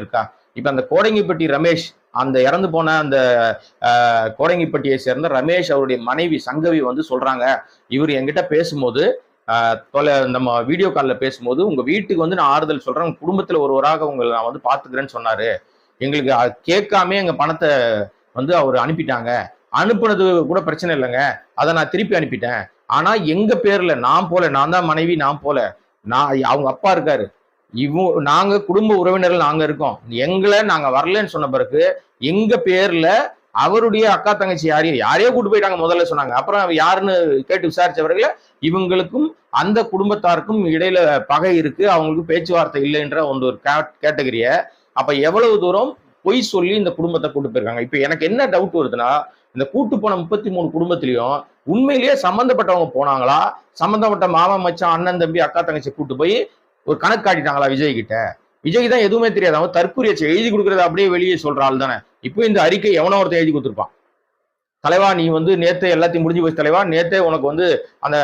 இருக்கா? இப்ப அந்த கோடங்கிப்பட்டி ரமேஷ் அந்த இறந்து போன அந்த கோடங்கிப்பட்டியை சேர்ந்த ரமேஷ் அவருடைய மனைவி சங்கவி வந்து சொல்றாங்க. இவர் என்கிட்ட பேசும்போது தொலை நம்ம வீடியோ காலில் பேசும்போது உங்க வீட்டுக்கு வந்து நான் ஆறுதல் சொல்றேன். உங்க குடும்பத்துல ஒருவராக உங்களை நான் வந்து பாத்துக்கிறேன்னு சொன்னாரு. எங்களுக்கு அது கேட்காம எங்க பணத்தை வந்து அவர் அனுப்பிட்டாங்க. அனுப்புனது கூட பிரச்சனை இல்லைங்க. அதை நான் திருப்பி அனுப்பிட்டேன். ஆனா எங்க பேர்ல நான் போல நான் தான் மனைவி நான் போல. நான் அவங்க அப்பா இருக்காரு. இவ நாங்க குடும்ப உறவினர்கள் நாங்க இருக்கோம். எங்களை நாங்க வரலன்னு சொன்ன பிறகு எங்க பேர்ல அவருடைய அக்கா தங்கச்சி யாரையோ யாரையோ கூட்டு போயிட்டாங்க முதல்ல சொன்னாங்க. அப்புறம் யாருன்னு கேட்டு விசாரிச்சவர்கள இவங்களுக்கும் அந்த குடும்பத்தாருக்கும் இடையில பகை இருக்கு. அவங்களுக்கு பேச்சுவார்த்தை இல்லைன்ற ஒன்று ஒரு கேட்டகரிய. அப்ப எவ்வளவு தூரம் பொய் சொல்லி இந்த குடும்பத்தை கூட்டு போயிருக்காங்க? இப்ப எனக்கு என்ன டவுட் வருதுன்னா இந்த கூட்டு போன முப்பத்தி மூணு குடும்பத்திலையும் உண்மையிலேயே சம்பந்தப்பட்டவங்க போனாங்களா? சம்பந்தப்பட்ட மாமா மச்சான் அண்ணன் தம்பி அக்கா தங்கச்சி கூட்டு போய் ஒரு கணக்கு காட்டிட்டாங்களா விஜய் கிட்ட விஜய்க்கு தான் எதுவுமே தெரியாது. அவன் தற்கொலை எழுதி கொடுக்கறத அப்படியே வெளியே சொல்ற ஆள் தானே. இப்போ இந்த அறிக்கை எவனோ ஒருத்தர் எழுதி கொடுத்துருப்பான். தலைவா நீ வந்து நேத்தே எல்லாத்தையும் முடிஞ்சு போச்சு தலைவா. நேத்தே உனக்கு வந்து அந்த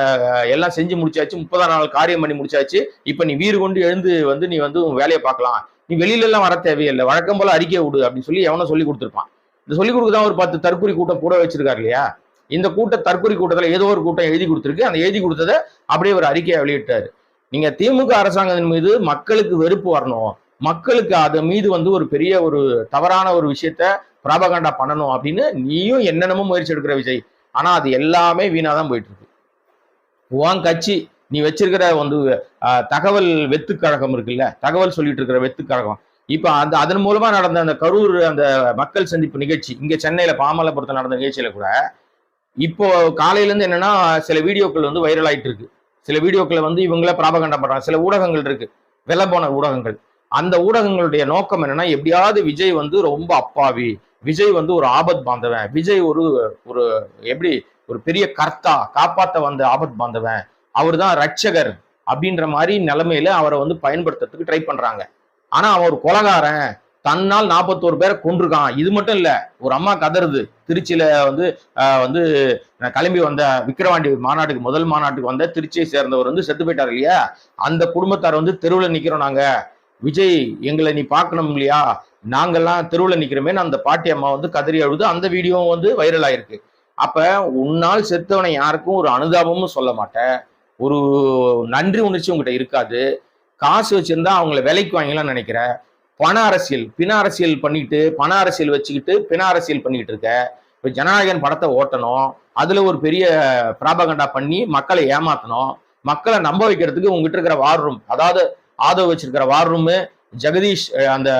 எல்லாம் செஞ்சு முடிச்சாச்சு. முப்பதாம் நாள் காரியம் பண்ணி முடிச்சாச்சு. இப்போ நீ வீறு கொண்டு எழுந்து வந்து நீ வந்து உன் வேலையை பார்க்கலாம். நீ வெளியில எல்லாம் வர தேவையில்லை. வழக்கம் போல அறிக்கை விடு அப்படின்னு சொல்லி எவனோ சொல்லி கொடுத்துருப்பான். இந்த சொல்லி கொடுக்க தான் ஒரு பத்து தற்கொலை கூட்டம் கூட வச்சிருக்காரு இல்லையா? இந்த கூட்ட தற்கொலை கூட்டத்தில் ஏதோ ஒரு கூட்டம் எழுதி கொடுத்துருக்கு. அந்த எழுதி கொடுத்ததை அப்படியே ஒரு அறிக்கையை வெளியிட்டாரு. நீங்க திமுக அரசாங்கத்தின் மீது மக்களுக்கு வெறுப்பு வரணும். மக்களுக்கு அது மீது வந்து ஒரு பெரிய ஒரு தவறான ஒரு விஷயத்த பிராபகாண்டா பண்ணணும் அப்படின்னு நீயும் என்னென்னமோ முயற்சி எடுக்கிற விஜய். ஆனா அது எல்லாமே வீணா தான் போயிட்டு இருக்கு உன் கட்சி நீ வச்சிருக்கிற வந்து தகவல் வெத்து கழகம் இருக்குல்ல தகவல் சொல்லிட்டு இருக்கிற வெத்து கழகம். இப்ப அந்த அதன் மூலமா நடந்த அந்த கரூர் அந்த மக்கள் சந்திப்பு நிகழ்ச்சி இங்க சென்னையில பாமலபுரத்தில் நடந்த நிகழ்ச்சியில கூட இப்போ காலையில இருந்து என்னன்னா சில வீடியோக்கள் வந்து வைரல் ஆயிட்டு இருக்கு சில வீடியோக்களை வந்து இவங்களே பிராபகண்டம் பண்றாங்க. சில ஊடகங்கள் இருக்கு. வெலை போன ஊடகங்கள். அந்த ஊடகங்களுடைய நோக்கம் என்னன்னா எப்படியாவது விஜய் வந்து ரொம்ப அப்பாவி. விஜய் வந்து ஒரு ஆபத் பாந்தவன். விஜய் ஒரு ஒரு எப்படி ஒரு பெரிய கர்த்தா காப்பாத்த வந்த ஆபத் பாந்தவன். அவர் தான் ரட்சகர் அப்படின்ற மாதிரி நிலைமையில அவரை வந்து பயன்படுத்துறதுக்கு ட்ரை பண்றாங்க. ஆனா அவன் ஒரு கொலகாரன். தன்னால் நாற்பத்தோரு பேரை கொண்டிருக்கான் இது மட்டும் இல்ல ஒரு அம்மா கதறுது. திருச்சியில வந்து வந்து கிளம்பி வந்த விக்கிரவாண்டி மாநாட்டுக்கு முதல் மாநாட்டுக்கு வந்த திருச்சியை சேர்ந்தவர் வந்து செத்து போயிட்டார் இல்லையா? அந்த குடும்பத்தார் வந்து தெருவில் நிக்கிறோம் நாங்க. விஜய் எங்களை நீ பார்க்கணும் இல்லையா? நாங்கெல்லாம் தெருவில் நிக்கிறோமேன்னு அந்த பாட்டி அம்மா வந்து கதறி அழுது அந்த வீடியோவும் வந்து வைரல் ஆயிருக்கு. அப்ப உன்னால் செத்தவனை யாருக்கும் ஒரு அனுதாபமும் சொல்ல மாட்டேன். ஒரு நன்றி உணர்ச்சி உங்ககிட்ட இருக்காது. காசு வச்சிருந்தா அவங்கள விலைக்கு வாங்கலாம்னு நினைக்கிறேன். பண அரசியல் பிண அரசியல் பண்ணிட்டு பண அரசியல் வச்சுக்கிட்டு பிண அரசியல் பண்ணிட்டு இருக்க. இப்போ ஜனநாயகன் படத்தை ஓட்டணும். அதுல ஒரு பெரிய பிராபகண்டா பண்ணி மக்களை ஏமாத்தணும். மக்களை நம்ப வைக்கிறதுக்கு உங்ககிட்ட இருக்கிற வார் ரூம் அதாவது ஆதவ் வச்சிருக்கிற வார் ரூமு ஜெகதீஷ் அந்த